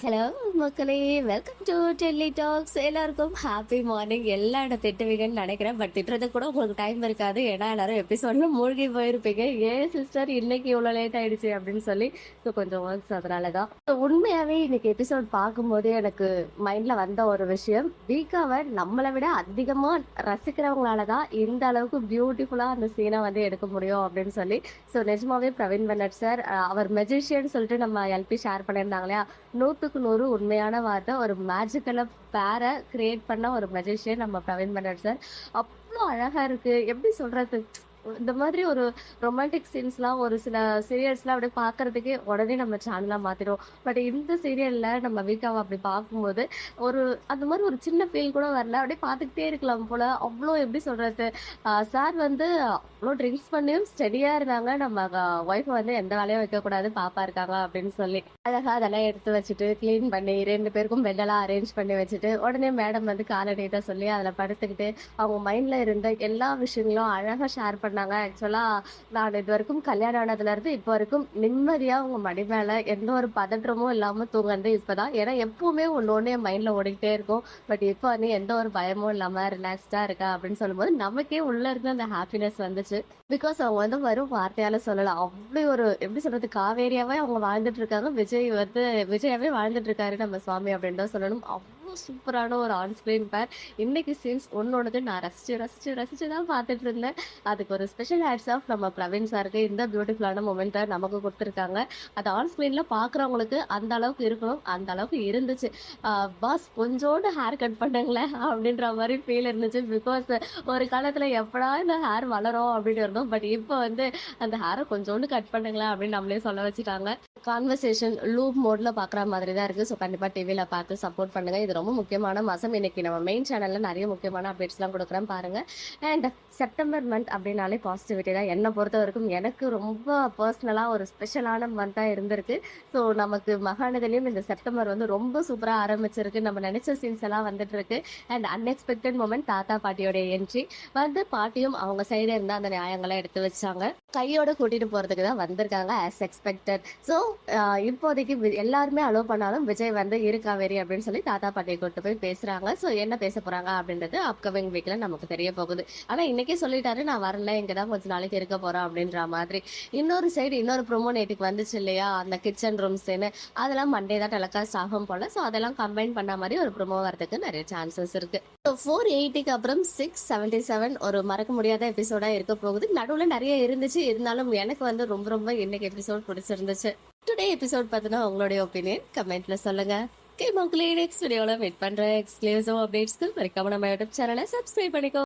Hello மக்களே welcome to Delhi talks எல்லாருக்கும் happy morning எல்லா இடம் திட்டுவீங்கன்னு நினைக்கிறேன் பட் திட்டுறது கூட உங்களுக்கு டைம் இருக்காது. ஏன்னா எல்லாரும் எபிசோட்ல மூழ்கி போயிருப்பீங்க. ஏன் சிஸ்டர் இன்னைக்கு இவ்வளோ லேட் ஆயிடுச்சு அப்படின்னு சொல்லி ஸோ கொஞ்சம் ஒர்க்ஸ் அதனால தான் ஸோ உண்மையாகவே இன்னைக்கு எபிசோட் பார்க்கும்போது எனக்கு மைண்டில் வந்த ஒரு விஷயம். வீக்காவை நம்மளை விட அதிகமாக ரசிக்கிறவங்களால தான் இந்த அளவுக்கு பியூட்டிஃபுல்லாக அந்த சீனை வந்து எடுக்க முடியும் அப்படின்னு சொல்லி ஸோ நிஜமாவே பிரவீன் பன்னட் சார் அவர் மெஜிஷியன் சொல்லிட்டு நம்ம எல்பி ஷேர் பண்ணியிருந்தாங்க இல்லையா? நூற்றுக்கு நூறு உண்மையான வார்த்தை ஒரு மேஜிக்கலை பேரை கிரியேட் பண்ண ஒரு மெஜிஷியன் நம்ம பிரவீன் பண்ணார் சார் அவ்வளோ அழகா இருக்கு. எப்படி சொல்றது? இந்த மாதிரி ஒரு ரொமான்டிக் சீன்ஸ்லாம் ஒரு சில சீரியல்ஸ்லாம் அப்படியே பார்க்கறதுக்கே உடனே நம்ம சேனலாக மாற்றிடுவோம் பட் இந்த சீரியலில் நம்ம வீக்காவை அப்படி பார்க்கும்போது ஒரு அந்த மாதிரி ஒரு சின்ன ஃபீல் கூட வரல. அப்படியே பார்த்துக்கிட்டே இருக்கலாம் போல. அவ்வளோ எப்படி சொல்கிறது சார் வந்து அவ்வளோ ட்ரிங்க்ஸ் பண்ணியும் ஸ்டெடியாக இருந்தாங்க. நம்ம ஒய்ஃப் வந்து எந்த வேலையும் வைக்கக்கூடாது பாப்பா இருக்காங்க அப்படின்னு சொல்லி. அழகாக அதெல்லாம் எடுத்து வச்சுட்டு க்ளீன் பண்ணி ரெண்டு பேருக்கும் பெட்டெல்லாம் அரேஞ்ச் பண்ணி வச்சுட்டு உடனே மேடம் வந்து காலை நீட்டாக சொல்லி அதில் படுத்துக்கிட்டு அவங்க மைண்டில் இருந்த எல்லா விஷயங்களும் அழகாக ஷேர் பண்ணி பண்ணாங்க ஆக்சுவலாக நான் இது வரைக்கும் கல்யாணம் ஆனதுலேருந்து இப்போ வரைக்கும் நிம்மதியாக உங்கள் மடி மேலே எந்த ஒரு பதற்றமும் இல்லாமல் தூங்குறது இப்போ தான் ஏன்னா எப்பவுமே ஒன்று ஒன்று என் மைண்டில் ஓடிக்கிட்டே இருக்கும். பட் இப்போ வந்து எந்த ஒரு பயமும் இல்லாமல் ரிலாக்ஸ்டாக இருக்கா அப்படின்னு சொல்லும்போது நமக்கே உள்ள இருந்து அந்த ஹாப்பினஸ் வந்துச்சு. பிகாஸ் அவங்க வந்து வரும் வார்த்தையால சொல்லலாம் அப்படி ஒரு எப்படி சொல்றது காவேரியாவே அவங்க வாழ்ந்துட்டு இருக்காங்க. விஜய் வந்து விஜயாவே வாழ்ந்துட்டு இருக்காரு நம்ம சுவாமி அப்படின்னு தான் சொல்லணும். அவ்வளோ சூப்பரான ஒரு ஆன் ஸ்கிரீன் பேர் இன்னைக்கு சீன்ஸ் ஒன்னோடது நான் ரசிச்சு ரசிச்சு ரசிச்சு தான் பார்த்துட்டு இருந்தேன். அதுக்கு ஒரு ஸ்பெஷல் ஹேட்ஸ் ஆஃப் நம்ம பிரவீன் சாருக்கு இந்த பியூட்டிஃபுல்லான மொமெண்ட்டை நமக்கு கொடுத்துருக்காங்க. அது ஆன்ஸ்க்ரீனில் பார்க்குறவங்களுக்கு அந்த அளவுக்கு இருக்கணும் அந்த அளவுக்கு இருந்துச்சு. பாஸ் கொஞ்சோண்டு ஹேர் கட் பண்ணுங்களேன் அப்படின்ற மாதிரி ஃபீல் இருந்துச்சு. பிகாஸ் ஒரு காலத்தில் எப்படா இந்த ஹேர் வளரும் அப்படின்னு இருந்தோம். பட் இப்போ வந்து அந்த ஹேரை கொஞ்சோண்டு கட் பண்ணுங்களேன் அப்படின்னு நம்மளே சொல்ல வச்சுட்டாங்க. கான்வர்சேஷன் லூப் மோட்ல பார்க்குற மாதிரி தான் இருக்குது ஸோ கண்டிப்பாக டிவியில் பார்த்து சப்போர்ட் பண்ணுங்க. இது ரொம்ப முக்கியமான மாதம் இன்னைக்கு நம்ம மெயின் சேனலில் நிறைய முக்கியமான அப்டேட்ஸ்லாம் கொடுக்குறேன் பாருங்க. அண்ட் செப்டம்பர் மந்த் அப்படின்னாலே பாசிட்டிவிட்டி தான். என்னை பொறுத்த வரைக்கும் எனக்கு ரொம்ப பர்சனலாக ஒரு ஸ்பெஷலான மந்த்தாக இருந்திருக்கு. ஸோ நமக்கு மகாநதிலையும் இந்த செப்டம்பர் வந்து ரொம்ப சூப்பராக ஆரம்பிச்சிருக்கு. நம்ம நினைச்ச சீன்ஸ் எல்லாம் வந்துட்டு இருக்கு அண்ட் அன்எக்ஸ்பெக்டட் மூமெண்ட் தாத்தா பாட்டியோட என்ட்ரி வந்து பாட்டியும் அவங்க சைடு இருந்தால் அந்த நியாயங்களை எடுத்து வச்சாங்க. கையோட கூட்டிட்டு போறதுக்கு தான் வந்திருக்காங்க ஆஸ் எக்ஸ்பெக்டட் ஸோ இப்போதைக்கு எல்லாருமே அலோவ் பண்ணாலும் விஜய் வந்து இருக்கா வெறி அப்படின்னு சொல்லி தாத்தா பாட்டியை கூட்டு போய் பேசுறாங்க. ஸோ என்ன பேச போறாங்க அப்படின்றது அப்கமிங் வீக்ல நமக்கு தெரிய போகுது. ஆனா இன்னைக்கே சொல்லிட்டாரு நான் வரல இங்க தான் கொஞ்ச நாளைக்கு இருக்க போறேன் அப்படின்ற மாதிரி. இன்னொரு சைடு இன்னொரு ப்ரொமோ நேற்றுக்கு வந்துச்சு இல்லையா? அந்த கிச்சன் ரூம்ஸ்ன்னு அதெல்லாம் மண்டே தான் டெலகாஸ்ட் ஆகும் போல. ஸோ அதெல்லாம் கம்பைன் பண்ண மாதிரி ஒரு ப்ரோமோ வரதுக்கு நிறைய சான்சஸ் இருக்கு. ஸோ ஃபோர் எயிட்டிக்கு அப்புறம் சிக்ஸ் செவன்டி செவன் ஒரு மறக்க முடியாத எபிசோடா இருக்க போகுது. நடுவில் நிறைய இருந்துச்சு. இருந்தாலும் எனக்கு வந்து ரொம்ப ரொம்ப இன்னைக்கு எபிசோட் பிடிச்சிருந்துச்சு. டுடே எபிசோட் பார்த்தினா உங்களுடைய ஒப்பீனியன் கமெண்ட்ல சொல்லுங்க. ஓகே மக்களே நெக்ஸ்ட் வீடியோவில் வெயிட் பண்ணுற எக்ஸ்க்ளூசிவ் அப்டேட்ஸ்க்கு மறக்காம நம்ம யூடியூப் சேனலை சப்ஸ்கிரைப் பண்ணிக்கோ.